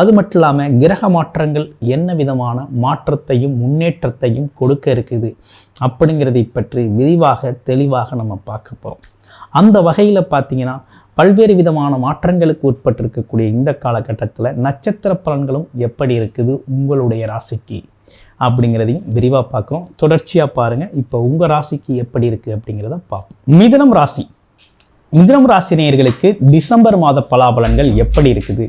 அது மட்டும் இல்லாமல் கிரக மாற்றங்கள் என்ன விதமான மாற்றத்தையும் முன்னேற்றத்தையும் கொடுக்க இருக்குது அப்படிங்கிறதை பற்றி விரிவாக தெளிவாக நம்ம பார்க்க போகிறோம் அந்த வகையில் பார்த்தீங்கன்னா பல்வேறு விதமான மாற்றங்களுக்கு உட்பட்டிருக்கக்கூடிய இந்த காலகட்டத்தில் நட்சத்திர பலன்களும் எப்படி இருக்குது உங்களுடைய ராசிக்கு அப்படிங்கிறதையும் விரிவாக பார்க்குறோம். தொடர்ச்சியாக பாருங்கள் இப்போ உங்கள் ராசிக்கு எப்படி இருக்குது அப்படிங்கிறத பார்ப்போம். மிதனம் ராசி. மிதனம் ராசி நேயர்களுக்கு டிசம்பர் மாத பலாபலன்கள் எப்படி இருக்குது?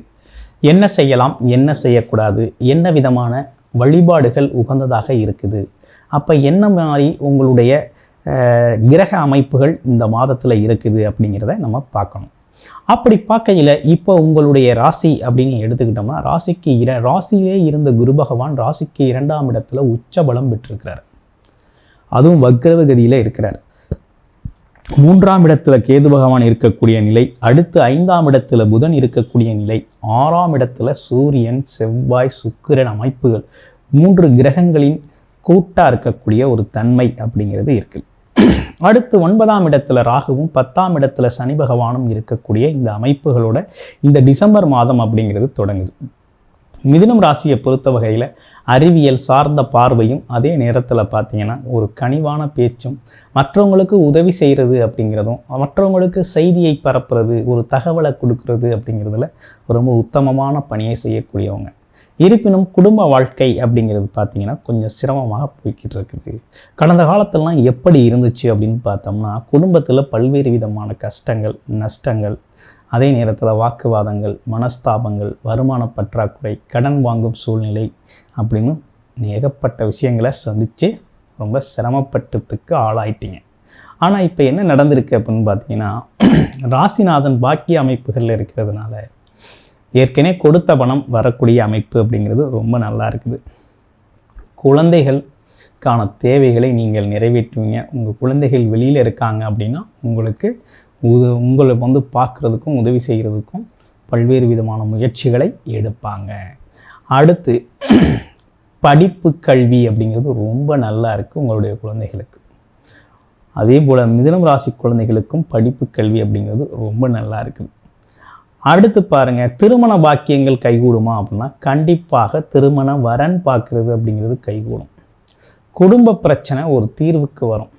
என்ன செய்யலாம் என்ன செய்யக்கூடாது என்ன விதமான வழிபாடுகள் உகந்ததாக இருக்குது. அப்போ என்ன மாதிரி உங்களுடைய கிரக அமைப்புகள் இந்த மாதத்தில் இருக்குது அப்படிங்கிறத நம்ம பார்க்கணும். அப்படி பார்க்கையில் இப்போ உங்களுடைய ராசி அப்படின்னு எடுத்துக்கிட்டோம்னா ராசிக்கு இர ராசியிலே இருந்த குரு பகவான் ராசிக்கு இரண்டாம் இடத்துல உச்ச பலம் பெற்றிருக்கிறார். அதுவும் வக்ரவகதியில் இருக்கிறார். மூன்றாம் இடத்துல கேது பகவான் இருக்கக்கூடிய நிலை அடுத்து ஐந்தாம் இடத்துல புதன் இருக்கக்கூடிய நிலை ஆறாம் இடத்துல சூரியன் செவ்வாய் சுக்கிரன் அமைப்புகள் மூன்று கிரகங்களின் கூட்டா இருக்கக்கூடிய ஒரு தன்மை அப்படிங்கிறது இருக்குது அடுத்து ஒன்பதாம் இடத்துல ராகுவும் பத்தாம் இடத்துல சனி பகவானும் இருக்கக்கூடிய இந்த அமைப்புகளோட இந்த டிசம்பர் மாதம் அப்படிங்கிறது தொடங்குது. மிதுனம் ராசியை பொறுத்த வகையில் அறிவியல் சார்ந்த பார்வையும் அதே நேரத்தில் பார்த்தீங்கன்னா ஒரு கனிவான பேச்சும் மற்றவங்களுக்கு உதவி செய்கிறது அப்படிங்கிறதும் மற்றவங்களுக்கு செய்தியை பரப்புறது ஒரு தகவலை கொடுக்கறது அப்படிங்கிறதுல ரொம்ப உத்தமமான பணியை செய்யக்கூடியவங்க. இருப்பினும் குடும்ப வாழ்க்கை அப்படிங்கிறது பார்த்தீங்கன்னா கொஞ்சம் சிரமமாக போய்கிட்டு இருக்குது. கடந்த காலத்திலலாம் எப்படி இருந்துச்சு அப்படின்னு பார்த்தோம்னா குடும்பத்தில் பல்வேறு விதமான கஷ்டங்கள் நஷ்டங்கள் அதே நேரத்தில் வாக்குவாதங்கள் மனஸ்தாபங்கள் வருமான பற்றாக்குறை கடன் வாங்கும் சூழ்நிலை அப்படின்னு ஏகப்பட்ட விஷயங்களை சந்தித்து ரொம்ப சிரமப்பட்டதுக்கு ஆளாயிட்டீங்க. ஆனால் இப்போ என்ன நடந்திருக்கு அப்படின்னு பார்த்தீங்கன்னா ராசிநாதன் பாக்கிய அமைப்புகளில் இருக்கிறதுனால ஏற்கனவே கொடுத்த பணம் வரக்கூடிய அமைப்பு அப்படிங்கிறது ரொம்ப நல்லா இருக்குது. குழந்தைகள் குழந்தைகளுக்கான தேவைகளை நீங்கள் நிறைவேற்றுவீங்க. உங்கள் குழந்தைகள் வெளியில் இருக்காங்க அப்படின்னா உங்களுக்கு உத உங்களை வந்து பார்க்குறதுக்கும் உதவி செய்கிறதுக்கும் பல்வேறு விதமான முயற்சிகளை எடுப்பாங்க. அடுத்து படிப்பு கல்வி அப்படிங்கிறது ரொம்ப நல்லா இருக்குது உங்களுடைய குழந்தைகளுக்கு. அதே போல் மிதனம் ராசி குழந்தைகளுக்கும் படிப்பு கல்வி அப்படிங்கிறது ரொம்ப நல்லா இருக்குது. அடுத்து பாருங்கள் திருமண பாக்கியங்கள் கைகூடுமா அப்படின்னா கண்டிப்பாக திருமண வரன் பார்க்குறது அப்படிங்கிறது கைகூடும். குடும்ப பிரச்சனை ஒரு தீர்வுக்கு வரும்.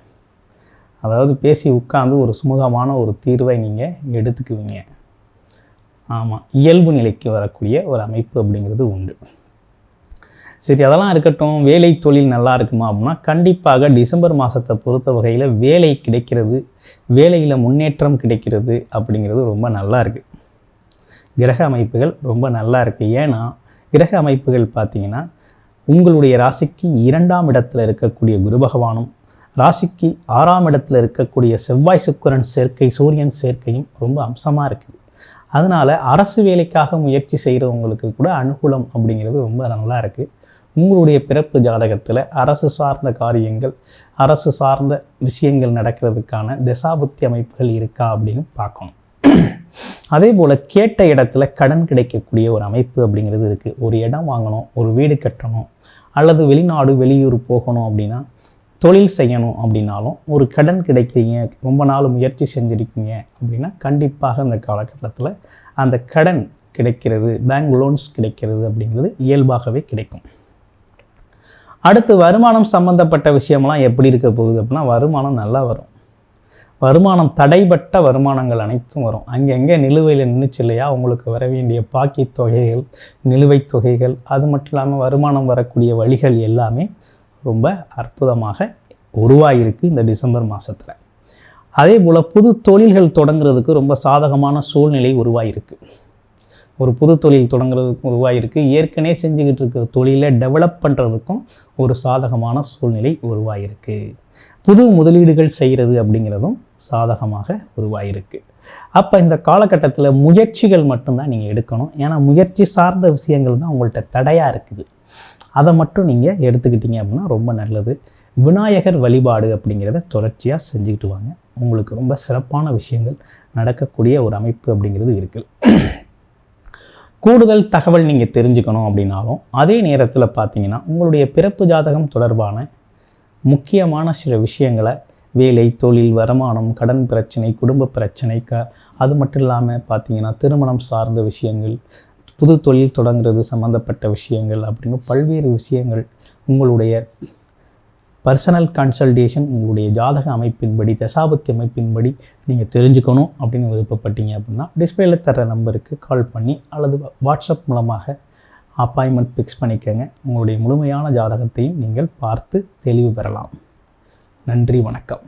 அதாவது பேசி உட்காந்து ஒரு சுமூகமான ஒரு தீர்வை நீங்கள் எடுத்துக்குவீங்க. ஆமாம் இயல்பு நிலைக்கு வரக்கூடிய ஒரு அமைப்பு அப்படிங்கிறது உண்டு. சரி அதெல்லாம் இருக்கட்டும். வேலை தொழில் நல்லா இருக்குமா அப்படின்னா கண்டிப்பாக டிசம்பர் மாதத்தை பொறுத்த வகையில் வேலை கிடைக்கிறது வேலையில் முன்னேற்றம் கிடைக்கிறது அப்படிங்கிறது ரொம்ப நல்லா இருக்குது கிரக அமைப்புகள் ரொம்ப நல்லா இருக்குது ஏன்னா கிரக அமைப்புகள் பார்த்தீங்கன்னா உங்களுடைய ராசிக்கு இரண்டாம் இடத்தில் இருக்கக்கூடிய குரு பகவானும் ராசிக்கு ஆறாம் இடத்துல இருக்கக்கூடிய செவ்வாய் சுக்கரன் சேர்க்கை சூரியன் சேர்க்கையும் ரொம்ப அம்சமாக இருக்குது அதனால் அரசு வேலைக்காக முயற்சி செய்கிறவங்களுக்கு கூட அனுகூலம் அப்படிங்கிறது ரொம்ப நல்லா இருக்குது உங்களுடைய பிறப்பு ஜாதகத்தில் அரசு சார்ந்த காரியங்கள் அரசு சார்ந்த விஷயங்கள் நடக்கிறதுக்கான திசாபுத்தி அமைப்புகள் இருக்கா அப்படின்னு பார்க்கணும். அதே போல் கேட்ட இடத்துல கடன் கிடைக்கக்கூடிய ஒரு அமைப்பு அப்படிங்கிறது இருக்குது ஒரு இடம் வாங்கணும் ஒரு வீடு கட்டணும் அல்லது வெளிநாடு வெளியூர் போகணும் அப்படின்னா தொழில் செய்யணும் அப்படின்னாலும் ஒரு கடன் கிடைக்கிறீங்க ரொம்ப நாள் முயற்சி செஞ்சுருக்கீங்க அப்படின்னா கண்டிப்பாக இந்த காலகட்டத்தில் அந்த கடன் கிடைக்கிறது பேங்க் லோன்ஸ் கிடைக்கிறது அப்படிங்கிறது இயல்பாகவே கிடைக்கும். அடுத்து வருமானம் சம்மந்தப்பட்ட விஷயம்லாம் எப்படி இருக்க போகுது அப்படின்னா வருமானம் நல்லா வரும். வருமானம் தடைப்பட்ட வருமானங்கள் அனைத்தும் வரும். அங்கங்கே நிலுவையில் நின்றுச்சு இல்லையா உங்களுக்கு வர வேண்டிய பாக்கி தொகைகள் நிலுவைத் தொகைகள் அது மட்டும் இல்லாமல் வருமானம் வரக்கூடிய வழிகள் எல்லாமே ரொம்ப அற்புதமாக உருவாகியிருக்கு இந்த டிசம்பர் மாதத்தில் அதே போல் புது தொழில்கள் தொடங்குறதுக்கு ரொம்ப சாதகமான சூழ்நிலை உருவாகிருக்கு ஒரு புது தொழில் தொடங்குறதுக்கும் உருவாகிருக்கு ஏற்கனவே செஞ்சுக்கிட்டு இருக்கிற தொழிலை டெவலப் பண்ணுறதுக்கும் ஒரு சாதகமான சூழ்நிலை உருவாகிருக்கு புது முதலீடுகள் செய்கிறது அப்படிங்கிறதும் சாதகமாக உருவாகிருக்கு அப்போ இந்த காலகட்டத்தில் முயற்சிகள் மட்டும்தான் நீங்கள் எடுக்கணும். ஏன்னா முயற்சி சார்ந்த விஷயங்கள் தான் உங்கள்கிட்ட தடையாக இருக்குது. அதை மட்டும் நீங்கள் எடுத்துக்கிட்டீங்க அப்படின்னா ரொம்ப நல்லது. விநாயகர் வழிபாடு அப்படிங்கிறத தொடர்ச்சியாக செஞ்சுக்கிட்டு வாங்க. உங்களுக்கு ரொம்ப சிறப்பான விஷயங்கள் நடக்கக்கூடிய ஒரு அமைப்பு அப்படிங்கிறது இருக்குது கூடுதல் தகவல் நீங்கள் தெரிஞ்சுக்கணும் அப்படின்னாலும் அதே நேரத்தில் பார்த்தீங்கன்னா உங்களுடைய பிறப்பு ஜாதகம் தொடர்பான முக்கியமான சில விஷயங்களை வேலை தொழில் வருமானம் கடன் பிரச்சனை குடும்ப பிரச்சனை க அது மட்டும் இல்லாமல் பார்த்தீங்கன்னா திருமணம் சார்ந்த விஷயங்கள் புது தொழில் தொடங்குறது சம்மந்தப்பட்ட விஷயங்கள் அப்படின்னு பல்வேறு விஷயங்கள் உங்களுடைய பர்சனல் கன்சல்டேஷன் உங்களுடைய ஜாதக அமைப்பின்படி தசாபத்தி அமைப்பின்படி நீங்கள் தெரிஞ்சுக்கணும் அப்படின்னு விருப்பப்பட்டீங்க அப்படின்னா டிஸ்பிளேல தர நம்பருக்கு கால் பண்ணி அல்லது வாட்ஸ்அப் மூலமாக அப்பாயின்மெண்ட் ஃபிக்ஸ் பண்ணிக்கோங்க. உங்களுடைய முழுமையான ஜாதகத்தையும் நீங்கள் பார்த்து தெளிவு பெறலாம். நன்றி வணக்கம்.